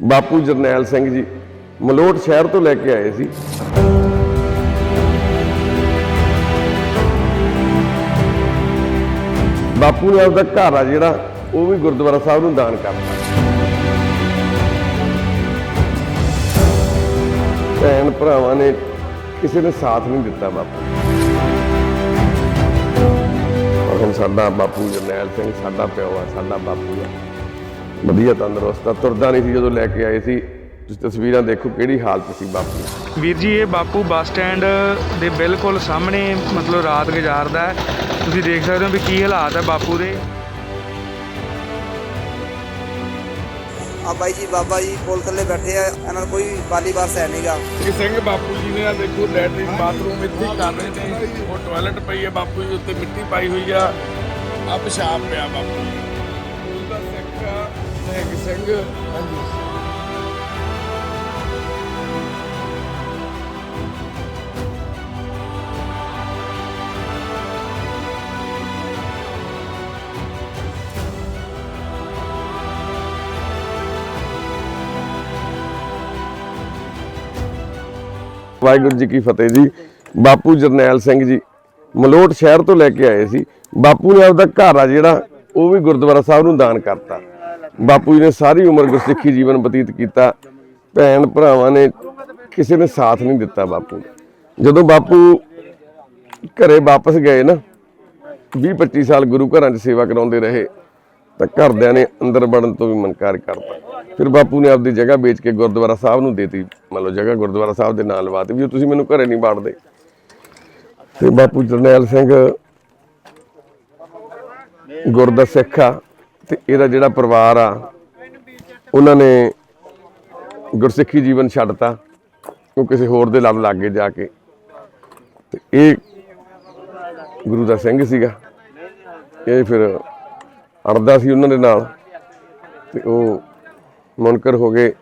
ਬਾਪੂ ਜਰਨੈਲ ਸਿੰਘ ਜੀ ਮਲੋਟ ਸ਼ਹਿਰ ਤੋਂ ਲੈ ਕੇ ਆਏ ਸੀ। ਬਾਪੂ ਨੇ ਆਪਦਾ ਘਰ ਆ ਜਿਹੜਾ, ਉਹ ਵੀ ਗੁਰਦੁਆਰਾ ਸਾਹਿਬ ਨੂੰ ਦਾਨ ਕਰਤਾ ਭੈਣ ਭਰਾਵਾਂ ਨੇ ਕਿਸੇ ਨੇ ਸਾਥ ਨਹੀਂ ਦਿੱਤਾ ਬਾਪੂ। ਹੁਣ ਸਾਡਾ ਬਾਪੂ ਜਰਨੈਲ ਸਿੰਘ, ਸਾਡਾ ਪਿਓ ਆ, ਸਾਡਾ ਬਾਪੂ ਆ। ਵਧੀਆ ਤੰਦਰੁਸਤ ਆ। ਤੁਰਦਾ ਨਹੀਂ ਸੀ ਜਦੋਂ ਲੈ ਕੇ ਆਏ ਸੀ। ਤੁਸੀਂ ਤਸਵੀਰਾਂ ਦੇਖੋ ਕਿਹੜੀ ਹਾਲਤ ਸੀ ਬਾਪੂ ਦੀ। ਵੀਰ ਜੀ ਇਹ ਬਾਪੂ ਬੱਸ ਸਟੈਂਡ ਦੇ ਬਿਲਕੁਲ ਸਾਹਮਣੇ ਮਤਲਬ ਰਾਤ ਗੁਜ਼ਾਰਦਾ ਹੈ। ਤੁਸੀਂ ਦੇਖ ਸਕਦੇ ਹੋ ਵੀ ਕੀ ਹਾਲਾਤ ਹੈ ਬਾਪੂ ਦੇ। ਆ ਬਾਈ ਜੀ ਬਾਬਾ ਜੀ ਕੋਲ ਥੱਲੇ ਬੈਠੇ ਆ। ਇਹਨਾਂ ਦਾ ਕੋਈ ਬਾਲੀ ਬਾਸ ਹੈ ਨਹੀਂਗਾ ਕਿ ਸਿੰਘ ਬਾਪੂ ਜੀ ਨੇ ਆ ਦੇਖੋ ਲੈਟਰਿਨ ਬਾਥਰੂਮ ਇੱਥੇ ਹੀ ਕਰ ਰਹੇ ਨੇ। ਉਹ ਟਾਇਲਟ ਪਈ ਹੈ ਬਾਪੂ ਜੀ ਉੱਤੇ ਮਿੱਟੀ ਪਾਈ ਹੋਈ ਆ। ਆ ਪਿਸ਼ਾਬ ਪਿਆ ਬਾਪੂ ਜੀ। ਉਹਦਾ ਸਿੱਖ ਆ, ਨਿਹੰਗ ਸਿੰਘ। ਹਾਂਜੀ। ਵਾਹਿਗੁਰੂ ਜੀ ਕੀ ਫਤਿਹ ਜੀ। ਬਾਪੂ ਜਰਨੈਲ ਸਿੰਘ ਜੀ, ਮਲੋਟ ਸ਼ਹਿਰ ਤੋਂ ਲੈ ਕੇ ਆਏ ਸੀ। ਬਾਪੂ ਨੇ ਆਪਦਾ ਘਰ ਆ ਜਿਹੜਾ, ਉਹ ਵੀ ਗੁਰਦੁਆਰਾ ਸਾਹਿਬ ਨੂੰ ਦਾਨ ਕਰਤਾ। ਬਾਪੂ ਜੀ ਨੇ ਸਾਰੀ ਉਮਰ ਗੁਰਸਿੱਖੀ ਜੀਵਨ ਬਤੀਤ ਕੀਤਾ। ਭੈਣ ਭਰਾਵਾਂ ਨੇ ਕਿਸੇ ਨੇ ਸਾਥ ਨਹੀਂ ਦਿੱਤਾ ਬਾਪੂ। ਜਦੋਂ ਬਾਪੂ ਘਰੇ ਵਾਪਸ ਗਏ ਨਾ 20 25 ਸਾਲ ਗੁਰੂ ਘਰਾਂ 'ਚ ਸੇਵਾ ਕਰਾਉਂਦੇ ਰਹੇ, ਤਾਂ ਘਰਦਿਆਂ ਨੇ ਅੰਦਰ ਵੜਨ ਤੋਂ ਵੀ ਮਨਕਾਰ ਕਰਤਾ। ਫਿਰ ਬਾਪੂ ਨੇ ਆਪਦੀ ਜਗ੍ਹਾ ਵੇਚ ਕੇ ਗੁਰਦੁਆਰਾ ਸਾਹਿਬ ਨੂੰ ਦੇਤੀ। ਮੰਨ ਲਓ ਜਗ੍ਹਾ ਗੁਰਦੁਆਰਾ ਸਾਹਿਬ ਦੇ ਨਾਲ ਲਵਾਤੀ ਵੀ ਤੁਸੀਂ ਮੈਨੂੰ ਘਰੇ ਨਹੀਂ ਬਾੜਦੇ ਤੇ ਬਾਪੂ ਜਰਨੈਲ ਸਿੰਘ ਗੁਰਦਾ ਸਿੱਖ ਆ ਤੇ ਇਹਦਾ ਜਿਹੜਾ ਪਰਿਵਾਰ ਆ, ਉਹਨਾਂ ਨੇ ਗੁਰਸਿੱਖੀ ਜੀਵਨ ਛੱਡਤਾ ਉਹ ਕਿਸੇ ਹੋਰ ਦੇ ਲੜ ਲੱਗ ਜਾ ਕੇ। ਤੇ ਇਹ ਗੁਰੂ ਦਾ ਸਿੰਘ ਸੀਗਾ। ਇਹ ਫਿਰ ਅੜਦਾ ਸੀ ਉਹਨਾਂ ਦੇ ਨਾਲ। ਤੇ ਉਹ ਮੁਨਕਰ ਹੋ ਗਏ।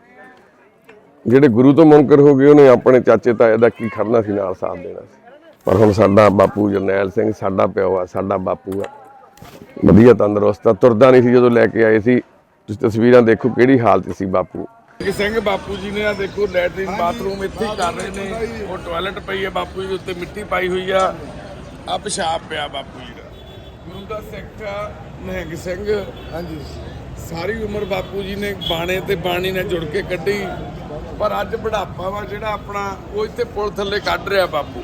ਜਿਹੜੇ ਗੁਰੂ ਤੋਂ ਮੁਨਕਰ ਹੋ ਗਏ, ਉਹਨੇ ਆਪਣੇ ਚਾਚੇ ਤਾਏ ਦਾ ਕੀ ਖੜਨਾ ਸੀ, ਨਾਲ ਸਾਥ ਦੇਣਾ ਸੀ। ਪਰ ਹੁਣ ਸਾਡਾ ਬਾਪੂ ਜਰਨੈਲ ਸਿੰਘ, ਸਾਡਾ ਪਿਓ ਆ, ਸਾਡਾ ਬਾਪੂ ਆ। ਵਧੀਆ ਤੰਦਰੁਸਤ ਆ ਤੁਰਦਾ ਨਹੀਂ ਸੀ ਜਦੋਂ ਲੈ ਕੇ ਆਏ ਸੀ। ਤੁਸੀਂ ਤਸਵੀਰਾਂ ਦੇਖੋ ਕਿਹੜੀ ਹਾਲਤ ਸੀ ਬਾਪੂ। ਕਿ ਸਿੰਘ ਬਾਪੂ ਜੀ ਨੇ ਆ ਦੇਖੋ ਲੈਟਰਿਨ ਬਾਥਰੂਮ ਇੱਥੇ ਹੀ ਕਰ ਰਹੇ ਨੇ। ਉਹ ਟਾਇਲਟ ਪਈ ਹੈ ਬਾਪੂ ਜੀ ਉੱਤੇ ਮਿੱਟੀ ਪਾਈ ਹੋਈ ਆ। ਆ ਪਿਸ਼ਾਬ ਪਿਆ ਬਾਪੂ ਜੀ ਦਾ। ਗੁਰੂ ਦਾ ਸਿੱਖ ਆ, ਨਿਹੰਗ ਸਿੰਘ। ਹਾਂਜੀ। ਸਾਰੀ ਉਮਰ ਬਾਪੂ ਜੀ ਨੇ ਬਾਣੇ ਤੇ ਬਾਣੀ ਨਾਲ ਜੁੜ ਕੇ ਕੱਢੀ। ਪਰ ਅੱਜ ਬੁਢਾਪਾ ਵਾ ਜਿਹੜਾ ਆਪਣਾ ਉਹ ਇੱਥੇ ਪੁਲ ਥੱਲੇ ਕੱਢ ਰਿਹਾ ਬਾਪੂ।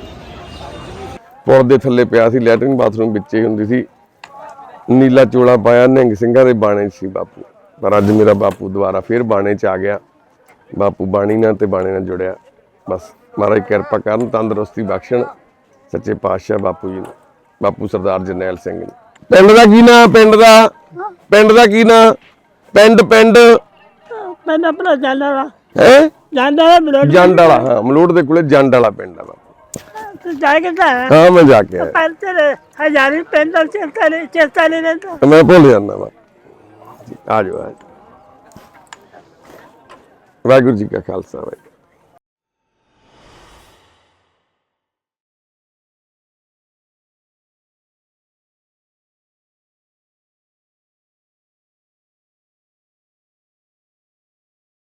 ਪੁਲ ਦੇ ਥੱਲੇ ਪਿਆ ਸੀ ਲੈਟਰਿੰਗ ਬਾਥਰੂਮ ਵਿੱਚ ਹੀ ਹੁੰਦੀ ਸੀ। ਨੀਲਾ ਚੋਲਾ ਪਾਇਆ ਨਿਹੰਗ ਸਿੰਘਾਂ ਦੇ ਬਾਣੇ ਸੀ ਬਾਪੂ। ਪਰ ਅੱਜ ਮੇਰਾ ਬਾਪੂ ਦੁਬਾਰਾ ਫੇਰ ਬਾਣੇ 'ਚ ਆ ਗਿਆ। ਬਾਪੂ ਬਾਣੀ ਨਾਲ ਤੇ ਬਾਣੇ ਨਾਲ ਜੁੜਿਆ। ਬਸ ਮਹਾਰਾਜ ਕਿਰਪਾ ਕਰਨ ਤੰਦਰੁਸਤੀ ਬਖਸ਼ਣ। ਸੱਚੇ ਪਾਤਸ਼ਾਹ ਬਾਪੂ ਜੀ ਨੂੰ। ਬਾਪੂ ਸਰਦਾਰ ਜਰਨੈਲ ਸਿੰਘ ਜੀ। ਪਿੰਡ ਦਾ ਕੀ ਨਾਂ ਪਿੰਡ ਦਾ? ਪਿੰਡ ਦਾ ਕੀ ਨਾਂ? ਪਿੰਡ ਪਿੰਡ? ਮੈਂ ਆਪਣਾ ਜਾਂਦਾ ਵਾ ਹੈ? ਜਾਂਦਾ ਵਾ ਬਲੋਡ ਜੰਡ ਵਾਲਾ ਹਾਂ ਮਲੋੜ ਦੇ ਕੋਲੇ ਜੰਡ ਵਾਲਾ ਪਿੰਡ ਆ ਬਾਪੂ। ਤੇ ਜਾ ਕੇ ਤਾਂ ਹਾਂ ਮੈਂ ਜਾ ਕੇ ਆਇਆ। ਪਰ ਤੇਰੇ ਹਜ਼ਾਰੀ ਪਿੰਡ ਦਾ ਚੇਤਾ ਨਹੀਂ ਚੇਤਾ ਨਹੀਂ ਰਹਿੰਦਾ। ਮੈਂ ਭੁੱਲ ਜਾਂਦਾ ਵਾ। ਆ ਜਾਓ ਆ ਜਾਓ। ਵਾਹਿਗੁਰੂ ਜੀ ਕਾ ਖਾਲਸਾ ਵਾਹਿਗੁਰੂ।